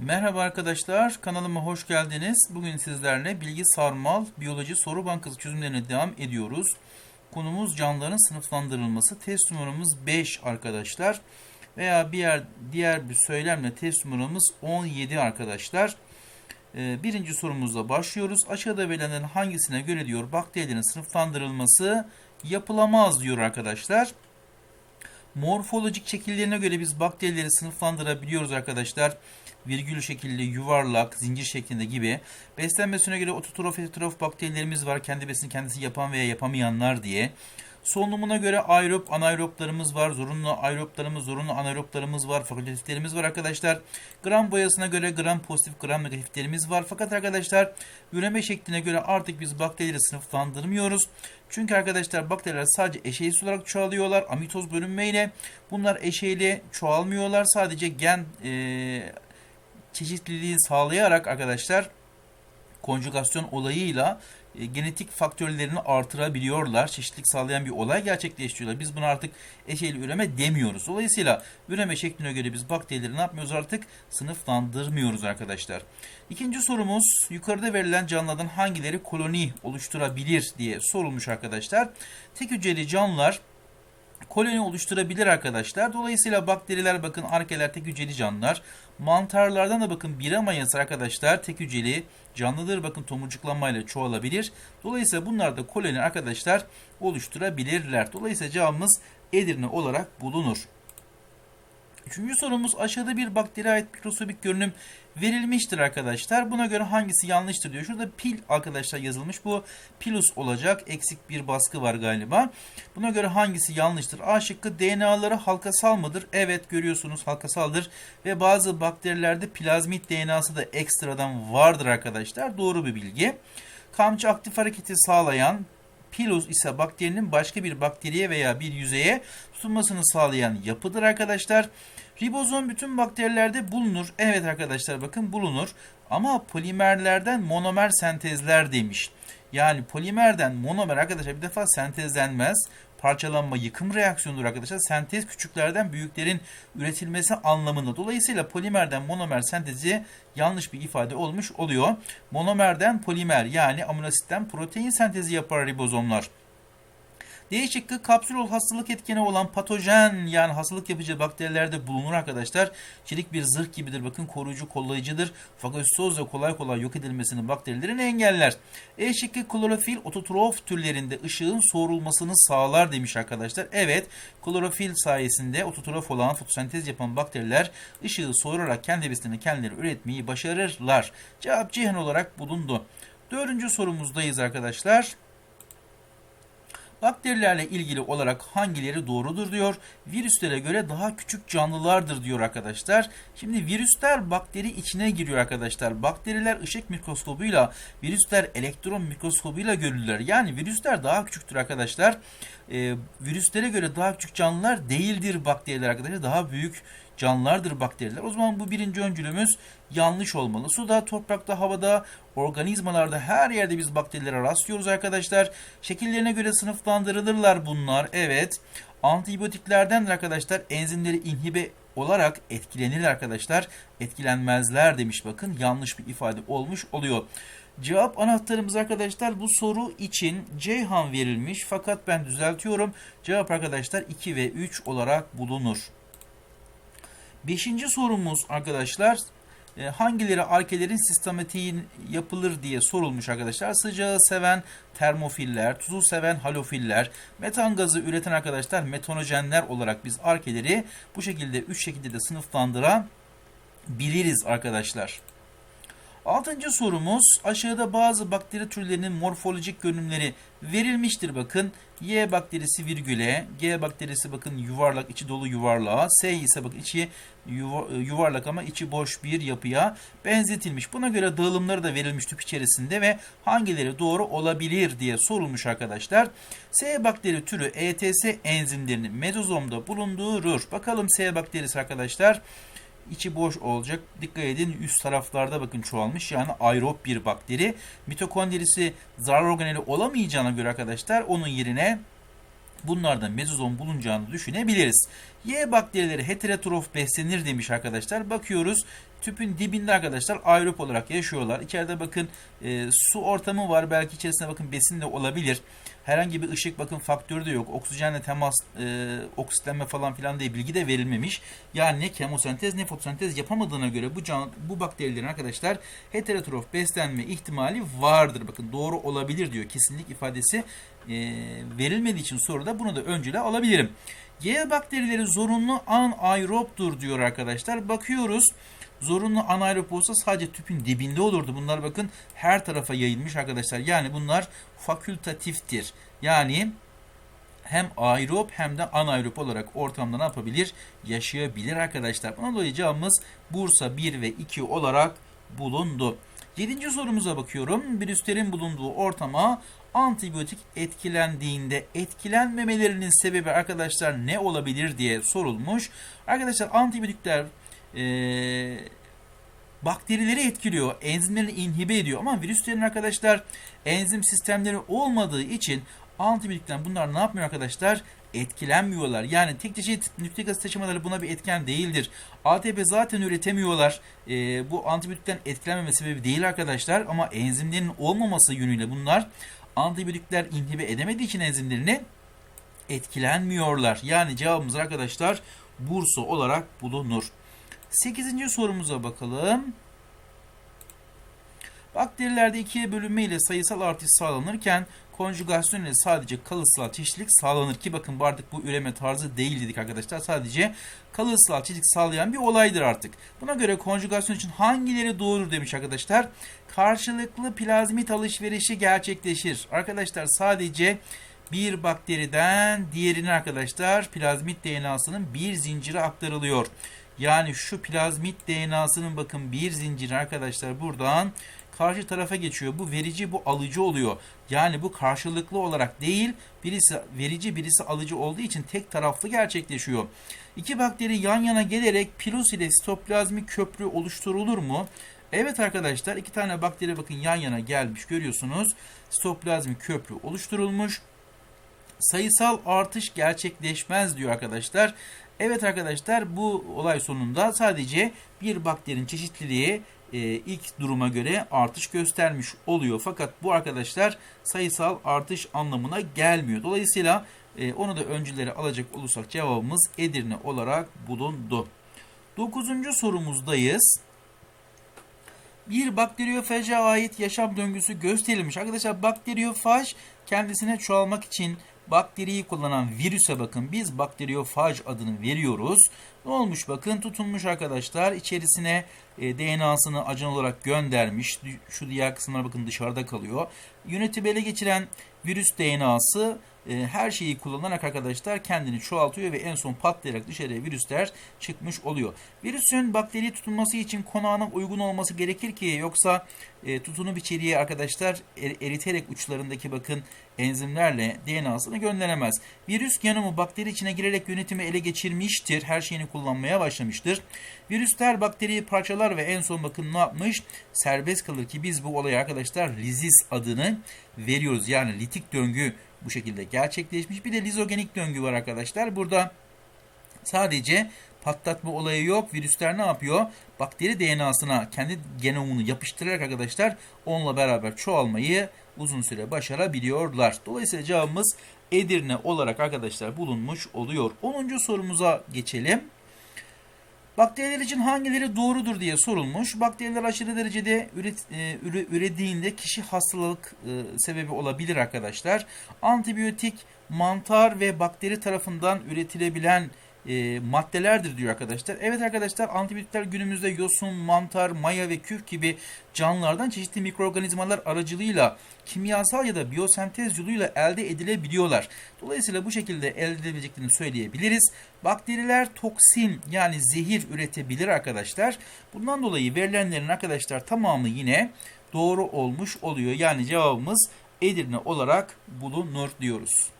Merhaba arkadaşlar, kanalıma hoş geldiniz. Bugün sizlerle bilgi sarmal biyoloji soru bankası çözümlerine devam ediyoruz. Konumuz canlıların sınıflandırılması. Test numaramız 5 arkadaşlar. Veya bir yer, diğer bir söylemle test numaramız 17 arkadaşlar. Ee, birinci sorumuzla başlıyoruz. Aşağıda verilenlerin hangisine göre diyor bakterilerin sınıflandırılması yapılamaz diyor arkadaşlar. Morfolojik şekillerine göre biz bakterileri sınıflandırabiliyoruz arkadaşlar. Virgül şekilli, yuvarlak, zincir şeklinde gibi. Beslenmesine göre ototrof, heterotrof bakterilerimiz var. Kendi besini kendisi yapan veya yapamayanlar diye. Solunumuna göre aerop, anaeroplarımız var. Zorunlu aeroplarımız, zorunlu anaeroplarımız var. Fakultatiflerimiz var arkadaşlar. Gram boyasına göre gram pozitif, gram negatiflerimiz var. Fakat arkadaşlar üreme şekline göre artık biz bakterileri sınıflandırmıyoruz. Çünkü arkadaşlar bakteriler sadece eşeğsiz olarak çoğalıyorlar. Amitoz bölünmeyle bunlar eşeğli çoğalmıyorlar. Sadece gen e, çeşitliliği sağlayarak arkadaşlar konjugasyon olayıyla genetik faktörlerini artırabiliyorlar. Çeşitlilik sağlayan bir olay gerçekleştiriyorlar. Biz buna artık eşeyli üreme demiyoruz. Dolayısıyla üreme şekline göre biz bakterileri ne yapmıyoruz artık? Sınıflandırmıyoruz arkadaşlar. İkinci sorumuz yukarıda verilen canlılardan hangileri koloni oluşturabilir diye sorulmuş arkadaşlar. Tek hücreli canlılar koloni oluşturabilir arkadaşlar. Dolayısıyla bakteriler bakın arkeler tek hücreli canlılar. Mantarlardan da bakın bira mayası arkadaşlar tek hücreli canlıdır. Bakın tomurcuklanmayla çoğalabilir. Dolayısıyla bunlar da koloni arkadaşlar oluşturabilirler. Dolayısıyla cevabımız Edirne olarak bulunur. Üçüncü sorumuz aşağıda bir bakteriye ait mikroskobik görünüm verilmiştir arkadaşlar. Buna göre hangisi yanlıştır diyor. Şurada pil arkadaşlar yazılmış. Bu pilus olacak. Eksik bir baskı var galiba. Buna göre hangisi yanlıştır? A şıkkı DNA'ları halkasal mıdır? Evet görüyorsunuz halkasaldır. Ve bazı bakterilerde plazmit DNA'sı da ekstradan vardır arkadaşlar. Doğru bir bilgi. Kamçı aktif hareketi sağlayan Pilus ise bakterinin başka bir bakteriye veya bir yüzeye tutunmasını sağlayan yapıdır arkadaşlar. Ribozom bütün bakterilerde bulunur. Evet arkadaşlar bakın bulunur. Ama polimerlerden monomer sentezler demiş. Yani polimerden monomer arkadaşlar bir defa sentezlenmez. Parçalanma yıkım reaksiyonudur arkadaşlar. Sentez küçüklerden büyüklerin üretilmesi anlamında. Dolayısıyla polimerden monomer sentezi yanlış bir ifade olmuş oluyor. Monomerden polimer yani aminoasitten protein sentezi yapar ribozomlar. D şıkkı kapsül hastalık etkeni olan patojen yani hastalık yapıcı bakterilerde bulunur arkadaşlar. Çelik bir zırh gibidir. Bakın koruyucu kollayıcıdır. Fagositoz ve kolay kolay yok edilmesini bakterilerin engeller. E şıkkı klorofil ototrof türlerinde ışığın soğurulmasını sağlar demiş arkadaşlar. Evet klorofil sayesinde ototrof olan fotosentez yapan bakteriler ışığı soğurarak kendi besinini kendileri üretmeyi başarırlar. Cevap Cihan olarak bulundu. Dördüncü sorumuzdayız arkadaşlar. Bakterilerle ilgili olarak hangileri doğrudur diyor. Virüslere göre daha küçük canlılardır diyor arkadaşlar. Şimdi virüsler bakteri içine giriyor arkadaşlar. Bakteriler ışık mikroskobuyla, virüsler elektron mikroskobuyla görülürler. Yani virüsler daha küçüktür arkadaşlar. Ee, virüslere göre daha küçük canlılar değildir bakteriler arkadaşlar. Daha büyük canlılardır bakteriler. O zaman bu birinci öncülümüz yanlış olmalı. Suda, toprakta, havada, organizmalarda her yerde biz bakterilere rastlıyoruz arkadaşlar. Şekillerine göre sınıflandırılırlar bunlar. Evet. Antibiyotiklerden arkadaşlar enzimleri inhibe olarak etkilenir arkadaşlar. Etkilenmezler demiş bakın. Yanlış bir ifade olmuş oluyor. Cevap anahtarımız arkadaşlar bu soru için Ceyhan verilmiş fakat ben düzeltiyorum. Cevap arkadaşlar 2 ve 3 olarak bulunur. Beşinci sorumuz arkadaşlar e, hangileri arkelerin sistematiği yapılır diye sorulmuş arkadaşlar. Sıcağı seven termofiller, tuzu seven halofiller, metan gazı üreten arkadaşlar metanojenler olarak biz arkeleri bu şekilde 3 şekilde de sınıflandırabiliriz arkadaşlar. Altıncı sorumuz aşağıda bazı bakteri türlerinin morfolojik görünümleri verilmiştir bakın. Y bakterisi virgüle, G bakterisi bakın yuvarlak içi dolu yuvarlağa, S ise bakın içi yuvarlak ama içi boş bir yapıya benzetilmiş. Buna göre dağılımları da verilmiş tüp içerisinde ve hangileri doğru olabilir diye sorulmuş arkadaşlar. S bakteri türü ETS enzimlerini mezozomda bulundurur. Bakalım S bakterisi arkadaşlar içi boş olacak. Dikkat edin üst taraflarda bakın çoğalmış. Yani aerob bir bakteri. Mitokondrisi zarar organeli olamayacağına göre arkadaşlar onun yerine bunlardan mezozom bulunacağını düşünebiliriz. Y bakterileri heterotrof beslenir demiş arkadaşlar. Bakıyoruz tüpün dibinde arkadaşlar aerop olarak yaşıyorlar. İçeride bakın e, su ortamı var. Belki içerisinde bakın besin de olabilir. Herhangi bir ışık bakın faktörü de yok. Oksijenle temas, e, oksitlenme falan filan diye bilgi de verilmemiş. Yani ne kemosentez ne fotosentez yapamadığına göre bu can, bu bakterilerin arkadaşlar heterotrof beslenme ihtimali vardır. Bakın doğru olabilir diyor. Kesinlik ifadesi e, verilmediği için soruda bunu da öncüle alabilirim. Y bakterileri zorunlu anaerobdur diyor arkadaşlar. Bakıyoruz. Zorunlu anaerob olsa sadece tüpün dibinde olurdu. Bunlar bakın her tarafa yayılmış arkadaşlar. Yani bunlar fakültatiftir. Yani hem aerob hem de anaerob olarak ortamda ne yapabilir? Yaşayabilir arkadaşlar. Buna dolayı cevabımız Bursa 1 ve 2 olarak bulundu. Yedinci sorumuza bakıyorum. Virüslerin bulunduğu ortama antibiyotik etkilendiğinde etkilenmemelerinin sebebi arkadaşlar ne olabilir diye sorulmuş. Arkadaşlar antibiyotikler e, bakterileri etkiliyor, enzimlerini inhibe ediyor ama virüslerin arkadaşlar enzim sistemleri olmadığı için antibiyotikten bunlar ne yapmıyor arkadaşlar? Etkilenmiyorlar. Yani tek çeşit nükleik asit taşımaları buna bir etken değildir. ATP zaten üretemiyorlar. E, bu antibiyotikten etkilenmeme sebebi değil arkadaşlar ama enzimlerin olmaması yönüyle bunlar antibiyotikler inhibe edemediği için enzimlerini etkilenmiyorlar. Yani cevabımız arkadaşlar Bursa olarak bulunur. 8. sorumuza bakalım. Bakterilerde ikiye bölünme ile sayısal artış sağlanırken konjugasyon ile sadece kalıtsal çeşitlilik sağlanır ki bakın artık bu üreme tarzı değil dedik arkadaşlar. Sadece kalıtsal çeşitlilik sağlayan bir olaydır artık. Buna göre konjugasyon için hangileri doğrudur demiş arkadaşlar. Karşılıklı plazmit alışverişi gerçekleşir. Arkadaşlar sadece bir bakteriden diğerine arkadaşlar plazmit DNA'sının bir zincire aktarılıyor. Yani şu plazmit DNA'sının bakın bir zinciri arkadaşlar buradan karşı tarafa geçiyor. Bu verici bu alıcı oluyor. Yani bu karşılıklı olarak değil birisi verici birisi alıcı olduğu için tek taraflı gerçekleşiyor. İki bakteri yan yana gelerek pilus ile sitoplazmik köprü oluşturulur mu? Evet arkadaşlar iki tane bakteri bakın yan yana gelmiş görüyorsunuz. Sitoplazmik köprü oluşturulmuş. Sayısal artış gerçekleşmez diyor arkadaşlar. Evet arkadaşlar bu olay sonunda sadece bir bakterinin çeşitliliği e, ilk duruma göre artış göstermiş oluyor. Fakat bu arkadaşlar sayısal artış anlamına gelmiyor. Dolayısıyla e, onu da öncüleri alacak olursak cevabımız Edirne olarak bulundu. Dokuzuncu sorumuzdayız. Bir bakteriyofaja ait yaşam döngüsü gösterilmiş. Arkadaşlar bakteriyofaj kendisine çoğalmak için bakteriyi kullanan virüse bakın biz bakteriyofaj adını veriyoruz. Ne olmuş bakın tutunmuş arkadaşlar içerisine e, DNA'sını ajan olarak göndermiş. Şu diğer kısımlar bakın dışarıda kalıyor. Yönetimi ele geçiren virüs DNA'sı e, her şeyi kullanarak arkadaşlar kendini çoğaltıyor ve en son patlayarak dışarıya virüsler çıkmış oluyor. Virüsün bakteri tutunması için konağına uygun olması gerekir ki yoksa e, tutunup içeriye arkadaşlar er, eriterek uçlarındaki bakın enzimlerle DNA'sını gönderemez. Virüs genomu bakteri içine girerek yönetimi ele geçirmiştir. Her şeyini kullanmaya başlamıştır. Virüsler bakteriyi parçalar ve en son bakın ne yapmış? Serbest kalır ki biz bu olaya arkadaşlar lizis adını veriyoruz. Yani litik döngü bu şekilde gerçekleşmiş. Bir de lizogenik döngü var arkadaşlar. Burada sadece patlatma olayı yok. Virüsler ne yapıyor? Bakteri DNA'sına kendi genomunu yapıştırarak arkadaşlar onunla beraber çoğalmayı uzun süre başarabiliyorlar. Dolayısıyla cevabımız Edirne olarak arkadaşlar bulunmuş oluyor. 10. sorumuza geçelim. Bakteriler için hangileri doğrudur diye sorulmuş. Bakteriler aşırı derecede üret, e, üre, ürediğinde kişi hastalık e, sebebi olabilir arkadaşlar. Antibiyotik mantar ve bakteri tarafından üretilebilen e, maddelerdir diyor arkadaşlar. Evet arkadaşlar antibiyotikler günümüzde yosun, mantar, maya ve küf gibi canlılardan çeşitli mikroorganizmalar aracılığıyla kimyasal ya da biyosentez yoluyla elde edilebiliyorlar. Dolayısıyla bu şekilde elde edilebileceklerini söyleyebiliriz. Bakteriler toksin yani zehir üretebilir arkadaşlar. Bundan dolayı verilenlerin arkadaşlar tamamı yine doğru olmuş oluyor. Yani cevabımız Edirne olarak bulunur diyoruz.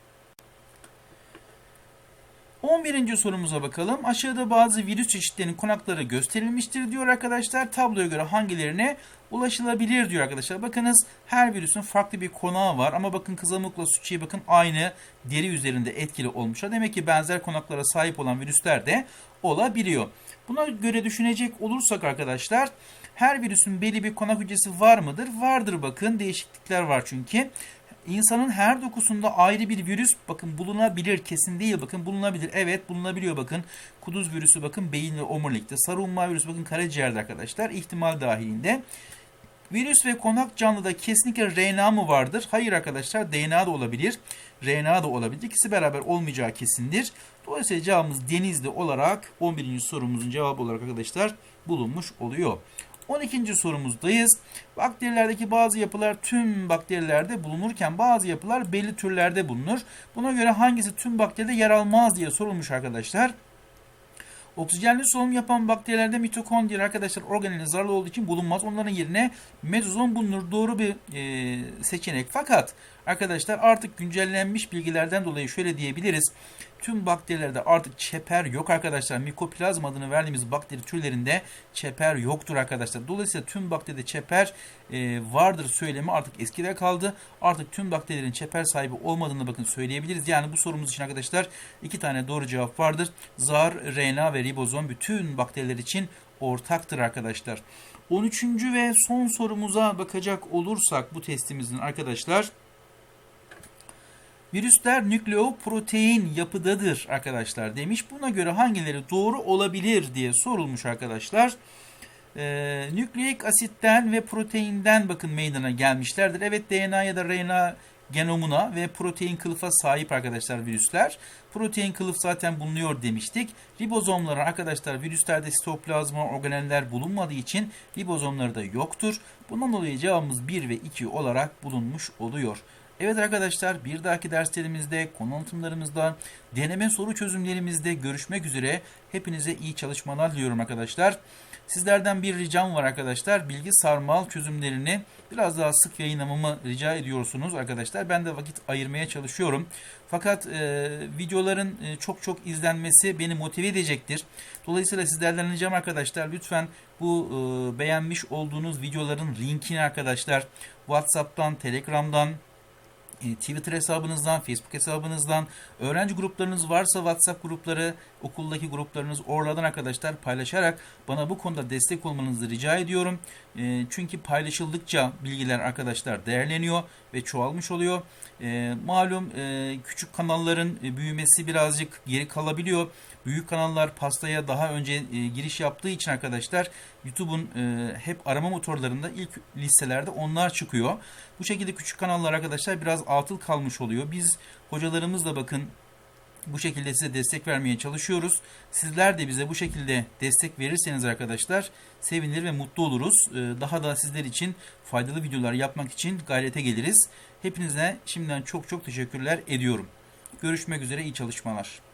11. sorumuza bakalım. Aşağıda bazı virüs çeşitlerinin konakları gösterilmiştir diyor arkadaşlar. Tabloya göre hangilerine ulaşılabilir diyor arkadaşlar. Bakınız her virüsün farklı bir konağı var ama bakın kızamıkla sütçüye bakın aynı deri üzerinde etkili olmuşlar. Demek ki benzer konaklara sahip olan virüsler de olabiliyor. Buna göre düşünecek olursak arkadaşlar her virüsün belli bir konak hücresi var mıdır? Vardır bakın değişiklikler var çünkü. İnsanın her dokusunda ayrı bir virüs bakın bulunabilir kesin değil bakın bulunabilir evet bulunabiliyor bakın kuduz virüsü bakın beyin ve omurilikte sarı umma virüsü bakın karaciğerde arkadaşlar ihtimal dahilinde virüs ve konak canlıda kesinlikle RNA mı vardır? Hayır arkadaşlar DNA da olabilir RNA da olabilir ikisi beraber olmayacağı kesindir. Dolayısıyla cevabımız denizli olarak 11. sorumuzun cevabı olarak arkadaşlar bulunmuş oluyor. 12. sorumuzdayız. Bakterilerdeki bazı yapılar tüm bakterilerde bulunurken bazı yapılar belli türlerde bulunur. Buna göre hangisi tüm bakteride yer almaz diye sorulmuş arkadaşlar. Oksijenli solunum yapan bakterilerde mitokondri arkadaşlar organelin zararlı olduğu için bulunmaz. Onların yerine mezozom bulunur. Doğru bir e, seçenek. Fakat arkadaşlar artık güncellenmiş bilgilerden dolayı şöyle diyebiliriz. Tüm bakterilerde artık çeper yok arkadaşlar. Mikoplazm adını verdiğimiz bakteri türlerinde çeper yoktur arkadaşlar. Dolayısıyla tüm bakteride çeper e, vardır söylemi artık eskide kaldı. Artık tüm bakterilerin çeper sahibi olmadığını bakın söyleyebiliriz. Yani bu sorumuz için arkadaşlar iki tane doğru cevap vardır. Zar, RNA ve ribozom bütün bakteriler için ortaktır arkadaşlar. 13. ve son sorumuza bakacak olursak bu testimizin arkadaşlar Virüsler nükleoprotein yapıdadır arkadaşlar demiş. Buna göre hangileri doğru olabilir diye sorulmuş arkadaşlar. Ee, nükleik asitten ve proteinden bakın meydana gelmişlerdir. Evet DNA ya da RNA genomuna ve protein kılıfa sahip arkadaşlar virüsler. Protein kılıf zaten bulunuyor demiştik. Ribozomları arkadaşlar virüslerde sitoplazma organeller bulunmadığı için ribozomları da yoktur. Bundan dolayı cevabımız 1 ve 2 olarak bulunmuş oluyor. Evet arkadaşlar bir dahaki derslerimizde, konu anlatımlarımızda, deneme soru çözümlerimizde görüşmek üzere. Hepinize iyi çalışmalar diliyorum arkadaşlar. Sizlerden bir ricam var arkadaşlar. Bilgi sarmal çözümlerini biraz daha sık yayınlamamı rica ediyorsunuz arkadaşlar. Ben de vakit ayırmaya çalışıyorum. Fakat e, videoların e, çok çok izlenmesi beni motive edecektir. Dolayısıyla sizlerden ricam arkadaşlar lütfen bu e, beğenmiş olduğunuz videoların linkini arkadaşlar WhatsApp'tan, Telegram'dan, Twitter hesabınızdan, Facebook hesabınızdan, öğrenci gruplarınız varsa WhatsApp grupları, okuldaki gruplarınız oralardan arkadaşlar paylaşarak bana bu konuda destek olmanızı rica ediyorum. E, çünkü paylaşıldıkça bilgiler arkadaşlar değerleniyor ve çoğalmış oluyor. E, malum küçük kanalların büyümesi birazcık geri kalabiliyor. Büyük kanallar pastaya daha önce giriş yaptığı için arkadaşlar YouTube'un hep arama motorlarında ilk listelerde onlar çıkıyor. Bu şekilde küçük kanallar arkadaşlar biraz atıl kalmış oluyor. Biz hocalarımızla bakın bu şekilde size destek vermeye çalışıyoruz. Sizler de bize bu şekilde destek verirseniz arkadaşlar sevinir ve mutlu oluruz. Daha da sizler için faydalı videolar yapmak için gayrete geliriz. Hepinize şimdiden çok çok teşekkürler ediyorum. Görüşmek üzere iyi çalışmalar.